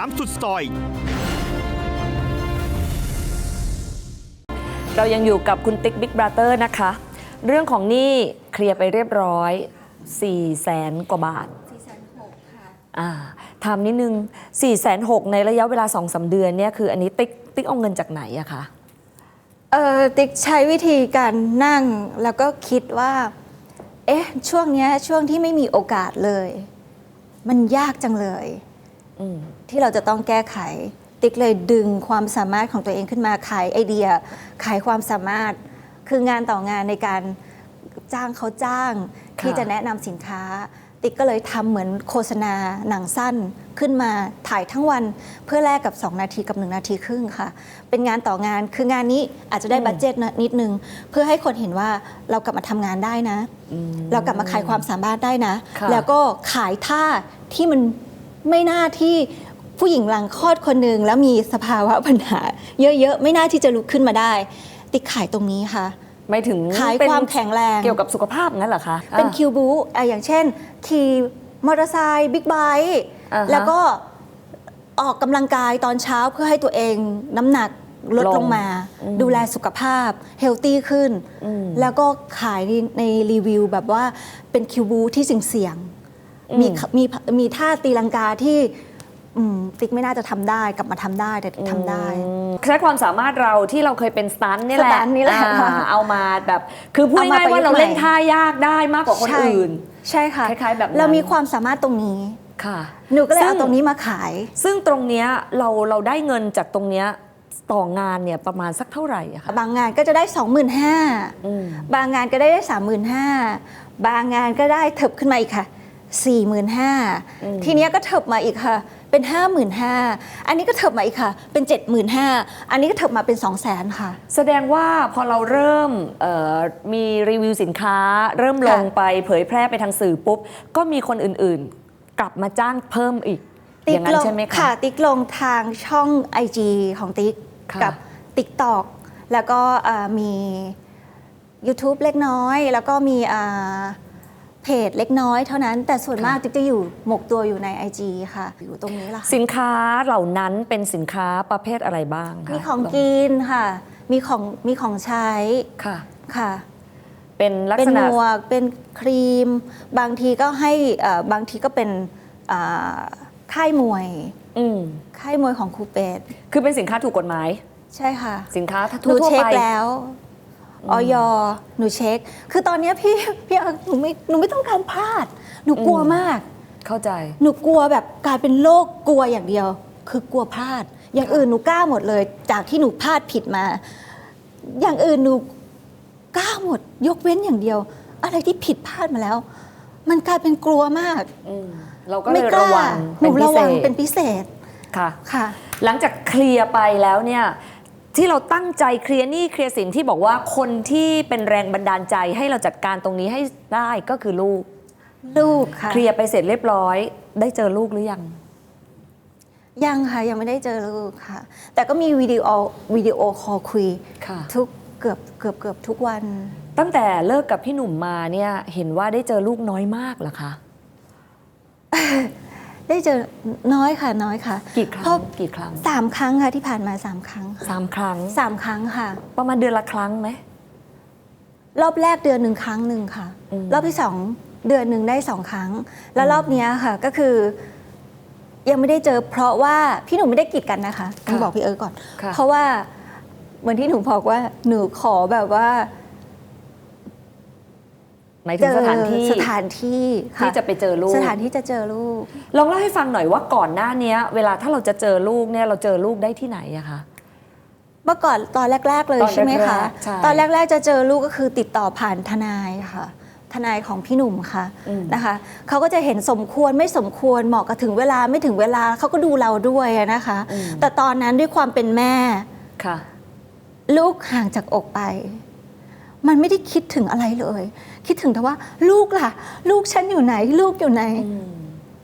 3สุดซอย เรายังอยู่กับคุณติ๊กบิ๊กบราเตอร์นะคะ เรื่องของหนี้เคลียร์ไปเรียบร้อย4 0 0แสนกว่าบาทอ่าถามนิดนึง4 6 0 0 0ในระยะเวลา2อสเดือนเนี่ยคืออันนี้ติ๊กติ๊กเอาเงินจากไหนอะคะเออติ๊กใช้วิธีการนั่งแล้วก็คิดว่า เอ๊ะ ช่วงเนี้ยช่วงที่ไม่มีโอกาสเลย มันยากจังเลยอืม ที่เราจะต้องแก้ไข ติ๊กเลยดึงความสามารถของตัวเองขึ้นมาขายไอเดีย ขายความสามารถ คืองานต่องานในการจ้างเขาจ้างค่ะที่จะแนะนำสินค้า ติ๊กก็เลยทำเหมือนโฆษณาหนังสั้นขึ้นมาถ่ายทั้งวันเพื่อแลกกับ 2 นาทีกับ 1 นาทีครึ่งค่ะ เป็นงานต่องานคืองานนี้อาจจะได้บัตเจ็ตนะนิดนึง เพื่อให้คนเห็นว่าเรากลับมาทำงานได้นะ เรากลับมาขายความสามารถได้นะค่ะแล้วก็ขายท่าที่มัน ไม่น่าที่ผู้หญิงหลังคลอดคนหนึ่งแล้วมีสภาวะปัญหา เยอะๆ ไม่น่าที่จะลุกขึ้นมาได้ ติ๊กขายตรงนี้ค่ะไม่ถึงขายเป็นความแข็งแรงเกี่ยวกับสุขภาพงั้นเหรอคะ เป็นอ่าคิวบูอะอย่างเช่นขี่มอเตอร์ไซค์บิ๊กไบค์อ่าฮะแล้วก็ออกกำลังกายตอนเช้าเพื่อให้ตัวเองน้ำหนักลดลงลงมาอืมดูแลสุขภาพเฮลตี้ขึ้นอืมแล้วก็ขายในในรีวิวแบบว่าเป็นคิวบูที่เสี่ยงๆอื มมีมีมีท่าตีลังกาที่อืมติ๊กไม่น่าจะทำได้กลับมาทำได้แต่ทำได้อืมใช้ความสามารถเราที่เราเคยเป็นสตันท์นี่แหละสตันท์นี่แหละอ่าเอามาแบบ คือพูดเอามาง่ายๆว่าเราประยุกต์เล่นใหม่ท่ายากได้มากกว่าคนใช่อื่น ใช่ค่ะคล้ายๆแบบนั้นเรามีความสามารถตรงนี้ค่ะ หนูก็เลยซึ่เอาตรงนี้มาขาย ซึ่งตรงเนี้ยเราเราได้เงินจากตรงเนี้ยต่องานเนี่ยประมาณสักเท่าไหร่อะคะบางงานก็จะได้ 25,000อืมบางงานก็ได้ 35,000บางงานก็ได้เถิบขึ้นมาอีกค่ะ 45,000ทีเนี้ยก็เถิบมาอีกค่ะ เป็น 55,000อันนี้ก็เถิบมาอีกค่ะ เป็น 75,000อันนี้ก็เถิบมาเป็น 200,000ค่ะ แสดงว่าพอเราเริ่มเอ่อมีรีวิวสินค้า เริ่มลงค่ะไปเผยแพร่ไปทางสื่อปุ๊บ ก็มีคนอื่นๆ กลับมาจ้างเพิ่มอีก อย่างนั้นลงใช่ไหมคะค่ะติ๊กลงทางช่อง IG ของติ๊กค่ะ กับ TikTok แล้วก็เอ่อมี YouTube เล็กน้อย แล้วก็มีอ่า เพจเล็กน้อยเท่านั้น แต่ส่วนมากติ๊กจะอยู่หมกตัวอยู่ใน IG ค่ะ อยู่ตรงนี้ล่ะค่ะสินค้าเหล่านั้นเป็นสินค้าประเภทอะไรบ้างคะมีของกินค่ะ มีของมีของใช้ค่ะ ค่ะ เป็นลักเป็นษหณะมวกเป็นครีม บางทีก็ให้เอ่อบางทีก็เป็นอ่าค่ายมวย อืมค่ายมวยของครูเป็ดคือเป็นสินค้าถูกกฎหมาย ใช่ค่ะ สินค้าหนูทั่วเช็ๆคไปแล้ว ออยหนูเช็ค คือตอนเนี้ยพี่พี่เอิร์กหนูไม่หนูไม่ต้องการพลาด หนูกลัวอืมมาก เข้าใจ หนูกลัวแบบกลายเป็นโรคกลัวอย่างเดียว คือกลัวพลาด อย่างอื่นหนูกล้าหมดเลย จากที่หนูพลาดผิดมา อย่างอื่นหนูกล้าหมด ยกเว้นอย่างเดียว อะไรที่ผิดพลาดมาแล้ว มันกลายเป็นกลัวมากอืมเราก็เลไม่ยกระล้าวังหนูเป็นพิระเศวังษเป็นพิเศษค่ะค่ะ หลังจากเคลียร์ไปแล้วเนี่ย ที่เราตั้งใจเคลียร์หนี้เคลียร์สินที่บอกว่าคนที่เป็นแรงบันดาลใจให้เราจัดการตรงนี้ให้ได้ก็คือลูก ลูกค่ะเคลียร์ไปเสร็จเรียบร้อย ได้เจอลูกหรือยัง ยังค่ะยังไม่ได้เจอลูกค่ะ แต่ก็มีวิดีโอวิดีโอคอลคุยค่ะ ทุกเกือบเกือบเกือบทุกวัน ตั้งแต่เลิกกับพี่หนุ่มมาเนี่ยเห็นว่าได้เจอลูกน้อยมากเหรอคะ ได้เจอน้อยค่ะน้อยค่ะกี่ครั้เพราะงกี่ครั้งสามครั้งค่ะที่ผ่านมาสามครั้งค่ะสามครั้งสามครั้งค่ะ ประมาณเดือนละครั้งไหมรอบแรกเดือนหนึ่งครั้งหนึ่งค่ะ อืม รอบที่สองเดือนหนึ่งได้สองครั้ง แล้วรอบเนี้ยค่ะก็คือ ยังไม่ได้เจอ เพราะว่าพี่หนูไม่ได้กีดกันนะคะต้องบอกพี่เอิร์กก่อน ค่ะ เพราะว่าเหมือนที่หนูบอกว่าหนูขอแบบว่า หมายถึงสถานที่สถานที่ค่ที่จะไปเจอลูก สถานที่จะเจอลูก ลองเล่าให้ฟังหน่อยว่าก่อนหน้าเนี้ยเวลาถ้าเราจะเจอลูกเนี่ยเราเจอลูกได้ที่ไหนอะคะเมื่อก่อนตอนแรก ๆ เลยตอนใช่ไหมคะแรกๆใช่ตอนแรก ๆ จะเจอลูกก็คือติดต่อผ่านทนายค่ะ ทนายของพี่หนุ่มค่ะอืมนะคะเขาก็จะเห็นสมควรไม่สมควรเหมาะกับถึงเวลาไม่ถึงเวลาเขาก็ดูเราด้วยอะนะคะ แต่ตอนนั้นด้วยความเป็นแม่ค่ะลูกห่างจากอกไป มันไม่ได้คิดถึงอะไรเลย คิดถึงแต่ว่า ลูกล่ะ ลูกฉันอยู่ไหน ลูกอยู่ไหน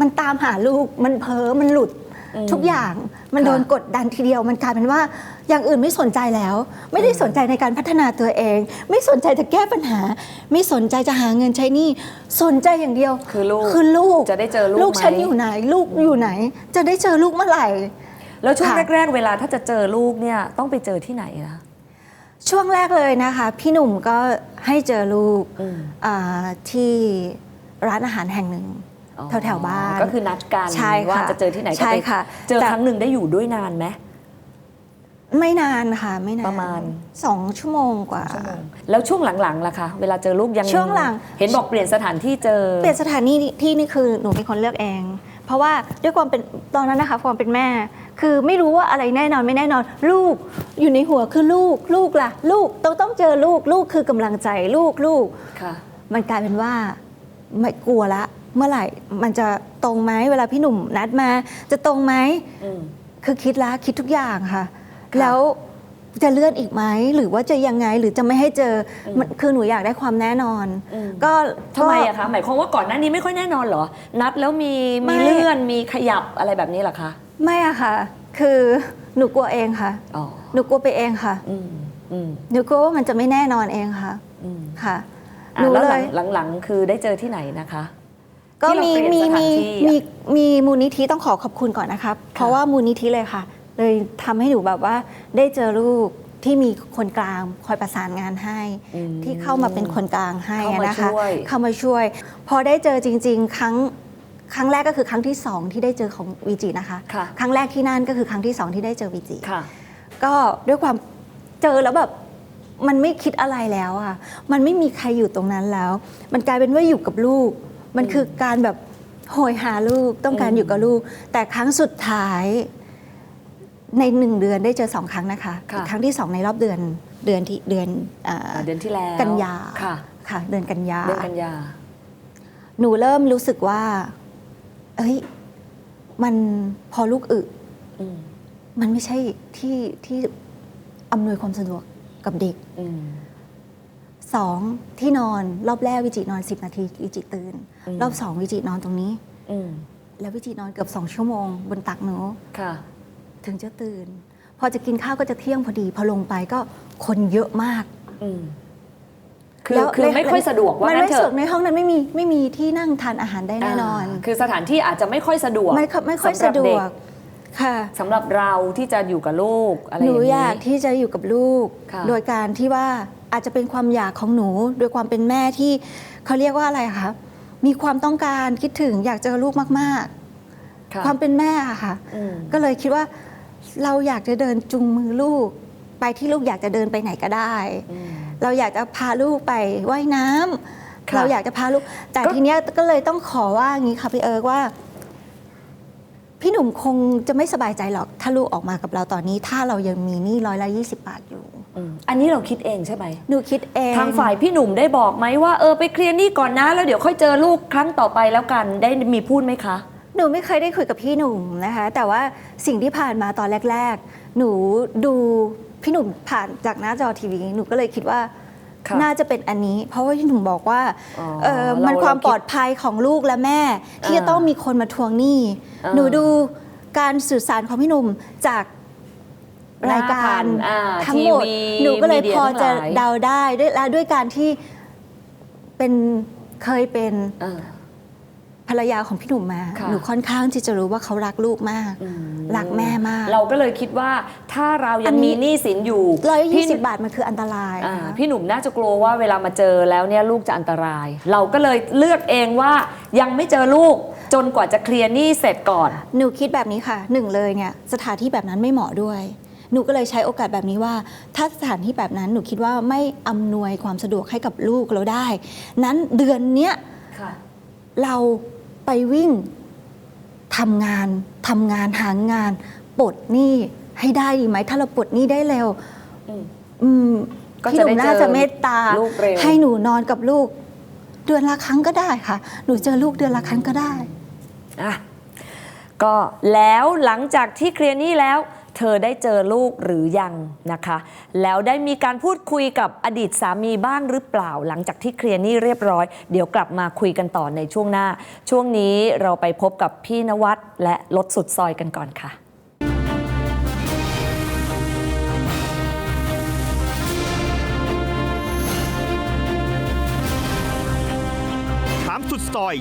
มันตามหาลูกมันเพ้อมันหลุดอืมทุกอย่างมันค่ะโดนกดดันทีเดียว มันกลายเป็นว่าอย่างอื่นไม่สนใจแล้ว ไม่ได้สนใจในการพัฒนาตัวเอง ไม่สนใจจะแก้ปัญหา ไม่สนใจจะหาเงินใช้หนี้สนใจอย่างเดียว คือลูกคือลูกจะได้เจอลูกลูกไหมฉันอยู่ไหน ลูกอยู่ไหน จะได้เจอลูกเมื่อไหร่ แล้วช่วงค่ะแรก ๆ เวลาถ้าจะเจอลูกเนี่ยต้องไปเจอที่ไหนนะ ช่วงแรกเลยนะคะ พี่หนุ่มก็ให้เจอลูกอืมอ่าที่ร้านอาหารแห่งหนึ่งอ๋อแถวๆบ้านก็คือนัดกันใช่ค่ะว่าจะเจอที่ไหนก็ใช่ไปค่ะเจอแต่ครั้งหนึ่งได้อยู่ด้วยนานไหมไม่นานค่ะไม่นานประมาณสองชั่วโมงกว่า แล้วช่วงหลังๆล่ะคะเวลาเจอลูกยังช่วงหลัง เห็นบอกเปลี่ยนสถานที่เจอ เปลี่ยนสถานที่ที่นี่คือหนูเป็นคนเลือกเอง เพราะว่าด้วยความเป็นตอนนั้นนะคะความเป็นแม่ คือไม่รู้ว่าอะไรแน่นอนไม่แน่นอน ลูกอยู่ในหัวคือลูกลูกล่ะ ลูกต้องต้องเจอลูกลูกคือกำลังใจลูกลูกค่ะมันกลายเป็นว่าไม่กลัวละ เมื่อไหร่มันจะตรงไหมเวลาพี่หนุ่มนัดมา จะตรงไหมอืมคือคิดละคิดทุกอย่างค่ะค่ะ แล้วจะเลื่อนอีกไหมหรือว่าจะยังไงหรือจะไม่ให้เจออมมันคือหนูอยากได้ความแน่นอนอืมก็ทำไมก็อะคะหมายความว่าก่อนหน้านี้ไม่ค่อยแน่นอนเหรอ นัดแล้วมีไม่มีเลื่อนมีขยับอะไรแบบนี้เหรอคะ ไม่อะค่ะ คือหนูกลัวเองค่ะ อ๋อหนูกลัวไปเองค่ะ อืมอืมหนูกลัวว่ามันจะไม่แน่นอนเองค่ะ อืมค่ะ อะหนูแล้วเลหลัย งหลังๆ คือได้เจอที่ไหนนะคะ ก็ที่มีเราเปลี่มียนสถานมีที่อะมีมีมูลนิธิต้องขอขอบคุณก่อนนะครับ เพราะว่ามูลนิธิเลยค่ะ เลยทำให้หนูแบบว่าได้เจอลูกที่มีคนกลางคอยประสานงานให้ อืมที่เข้ามาเป็นคนกลางให้เข้ามานะคะช่วย เข้ามาช่วย พอได้เจอจริง ๆ ครั้ง ครั้งแรกก็คือครั้งที่สองที่ได้เจอของวีจินะคะ ค่ะครั้งแรกที่นั่นก็คือครั้งที่สองที่ได้เจอวีจิค่ะ ก็ด้วยความเจอแล้วแบบมันไม่คิดอะไรแล้วอะมันไม่มีใครอยู่ตรงนั้นแล้ว มันกลายเป็นว่าอยู่กับลูก มันคือการแบบโหยหาลูกต้องการอืมอยู่กับลูก แต่ครั้งสุดท้ายในหนึ่งเดือนได้เจอสองครั้งนะคะอีกครั้งที่สองในรอบเดือนเดือนที่เดือนอ่าอ่าเดือนที่แล้วกันยา ค่ะค่ะเดือนกันยา เดือนกันยา หนูเริ่มรู้สึกว่า เอ้ยมันพอลูกอึอืมมันไม่ใช่ที่ที่อำนวยความสะดวกกับเด็กอืมสองที่นอนรอบแรกวิจินอน10นาทีวิจิตื่นอืมรอบสองวิจินอนตรงนี้อืมแล้ววิจินอนเกือบสองชั่วโมง บนตักหนูค่ะถึงจะตื่น พอจะกินข้าวก็จะเที่ยงพอดี พอลงไปก็คนเยอะมากอืม คือแล้วคือไม่ค่อยสะดวกว่ามันงั้ไม่นเถสะดวอะกในห้องนั้นไม่มีไม่มีที่นั่งทานอาหารได้แน่นอนาคือสถานที่อาจจะไม่ค่อยสะดวกไม่ค่อยไม่ค่อยสำหรัสะบดเด็วกค่ะสำหรับเราที่จะอยู่กับลูกอะไรหนูอย่างอนี้ยากที่จะอยู่กับลูกค่ะโดยการที่ว่าอาจจะเป็นความอยากของหนู โดยความเป็นแม่ที่เขาเรียกว่าอะไรคะมีความต้องการคิดถึงอยากเจอลูกมากค่ะๆความเป็นแม่อะค่ะอืมก็เลยคิดว่าเราอยากจะเดินจุงมือลูก ไปที่ลูกอยากจะเดินไปไหนก็ได้อืม เราอยากจะพาลูกไปว่ายน้ำค่ะเราอยากจะพาลูก แต่ก็ ทีเนี้ยก็เลยต้องขอว่างี้ค่ะพี่เอิร์กว่า พี่หนุ่มคงจะไม่สบายใจหรอก ถ้าลูกออกมากับเราตอนนี้ ถ้าเรายังมีหนี้ร้อยละยี่สิบาทอยู่อืมอันนี้เราคิดเองใช่ไหม หนูคิดเองทางฝ่ายพี่หนุ่มได้บอกไหมว่าเออไปเคลียร์หนี่ก่อนนะ แล้วเดี๋ยวค่อยเจอลูกครั้งต่อไปแล้วกันได้มีพูดไหมคะ หนูไม่เคยได้คุยกับพี่หนุ่มนะคะ แต่ว่าสิ่งที่ผ่านมาตอนแรก ๆ หนูดู พี่หนุ่มผ่านจากหน้าจอทีวีหนูก็เลยคิดว่าค่ะน่าจะเป็นอันนี้ เพราะว่าพี่หนุ่มบอกว่าอ๋อเออเรามันความเราคิดปลอดภัยของลูกและแม่ ที่อ่าจะต้องมีคนมาทวงหนี้ อ่า หนูดูการสื่อสารของพี่หนุ่มจากรายการอ่าทั้งหมด ทีวีหนูก็เลยมีเดียพอจะทั้งหลายเดาได้ด้วยและด้วยการที่เป็นเคยเป็น เออ ภรรยาของพี่หนุ่มมา ค่ะ หนูค่อนข้างที่จะรู้ว่าเขารักลูกมากอืมรักแม่มาก เราก็เลยคิดว่าถ้าเราอัยังนนี้ มีหนี้สินอยู่ร้อยยี่พี่สิบบาทมันคืออันตรายอ่าค่ะพี่หนุ่มน่าจะกลัวว่าเวลามาเจอแล้วเนี่ยลูกจะอันตราย เราก็เลยเลือกเองว่ายังไม่เจอลูกจนกว่าจะเคลียร์หนี้เสร็จก่อน หนูคิดแบบนี้ค่ะหนึ่งเลยเนี่ยสถานที่แบบนั้นไม่เหมาะด้วย หนูก็เลยใช้โอกาสแบบนี้ว่า ถ้าสถานที่แบบนั้นหนูคิดว่าไม่อำนวยความสะดวกให้กับลูกเราได้ นั้นเดือนเนี้ยค่ะเราไป วิ่งทำงานทำงานหางานปลดหนี้ให้ได้ดีไหมถ้าเราปลดหนี้ได้เร็วอืมอืมก็พี่จะหนุ่มได้น่าเจอจะเมตตา ลูกเร็ว ให้หนูนอนกับลูก เดือนละครั้งก็ได้ค่ะ หนูเจอลูกเดือนละครั้งก็ได้ อะก็แล้วหลังจากที่เคลียร์หนี้แล้ว เธอได้เจอลูกหรือยังนะคะ แล้วได้มีการพูดคุยกับอดีตสามีบ้างหรือเปล่า หลังจากที่เคลียร์นี้เรียบร้อย เดี๋ยวกลับมาคุยกันต่อในช่วงหน้า ช่วงนี้เราไปพบกับพี่นวัดและรถสุดซอยกันก่อนค่ะถามสุดซอย